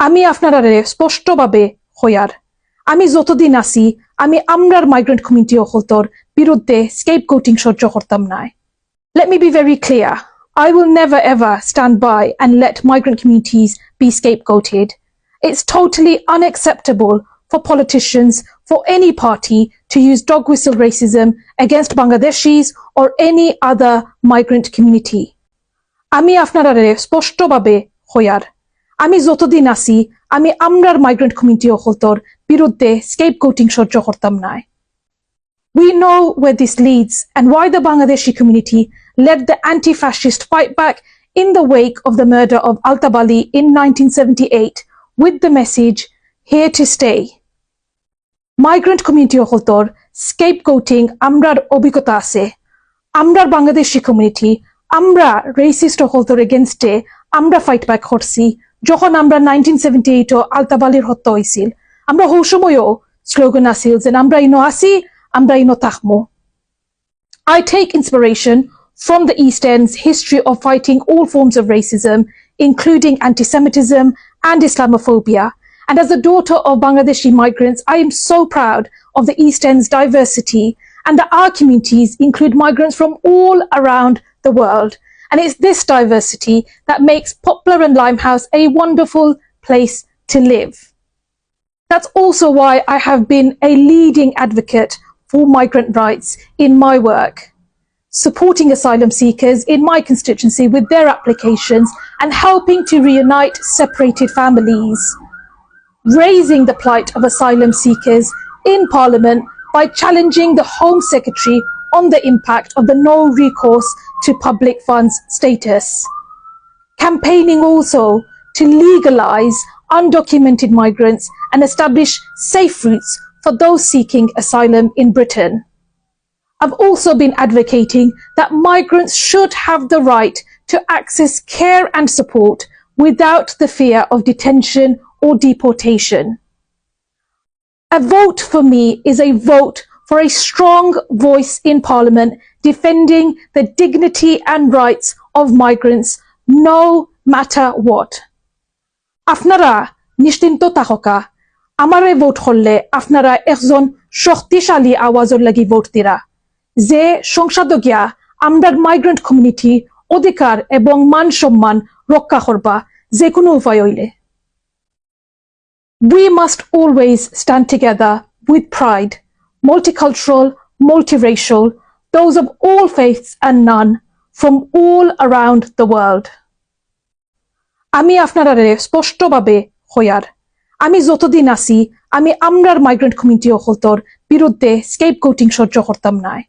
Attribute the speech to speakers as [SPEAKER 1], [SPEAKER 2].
[SPEAKER 1] আমি আপনারারে স্পষ্টভাবে হইয়ার আমি যতদিন আছি আমি আমরার মাইগ্রেন্ট কমিউনিটি অকলতর বিরুদ্ধে স্কেপ কোটিং সহ্য করতাম নাই Let me be very clear. I will never ever stand by and let migrant communities be scapegoated. It's totally unacceptable for politicians, for any party, to use dog whistle racism against Bangladeshis or any other migrant community. আমি আপনারারে স্পষ্টভাবে হইয়ার আমি যতদিন আছি আমি আমরার migrant community অকলতর বিরুদ্ধে escape coating সহ্য করতাম নাই We know where this leads and why the Bangladeshi community led the anti-fascist fight back in the wake of the murder of Altabali in 1978 with the message, here to stay. Migrant community হলতর scapegoating আমরার অভিজ্ঞতা আছে আমরার Bangladeshi community আমরা racist হলতর এগেনস্টে আমরা fight back করছি যখন আমরা নাইনটিন সেভেন্টি এইট আলতাবালির হত্যা হয়েছিল আমরা হৌ সময়ও স্লোগান আছিল যে আমরা ইনো আসি আমরা ইনো থাকমো I take inspiration from the East End's history of fighting all forms of racism, including anti-Semitism and Islamophobia. And as a daughter of Bangladeshi migrants, I am so proud of the East End's diversity and that our communities include migrants from all around the world. And it's this diversity that makes Poplar and Limehouse a wonderful place to live. That's also why I have been a leading advocate for migrant rights in my work, supporting asylum seekers in my constituency with their applications and helping to reunite separated families, raising the plight of asylum seekers in Parliament by challenging the Home Secretary on the impact of the no recourse to public funds status campaigning also to legalize undocumented migrants and establish safe routes for those seeking asylum in Britain. I've also been advocating that migrants should have the right to access care and support without the fear of detention or deportation. A vote for me is a vote for a strong voice in Parliament defending the dignity and rights of migrants no matter what. আপনারা নিশ্চিন্ত থাকা আমারে vote করলে আপনারা একজন শক্তিশালী আওয়াজের লাগি ভোট দিরা যে সংসদগিয়া আমরার মাইগ্রেন্ট কমিউনিটি অধিকার এবং মান সম্মান রক্ষা করবা যে কোনো উপায় হইলে We must always stand together with pride, multicultural, multiracial, those of all faiths and none, from all around the world. আমি আপনারারে স্পষ্টভাবে হইয়ার আমি যতদিন আছি আমি আমরার মাইগ্রেন্ট কমিউনিটি অকলতর বিরুদ্ধে স্কেপ কোটিং সহ্য করতাম নাই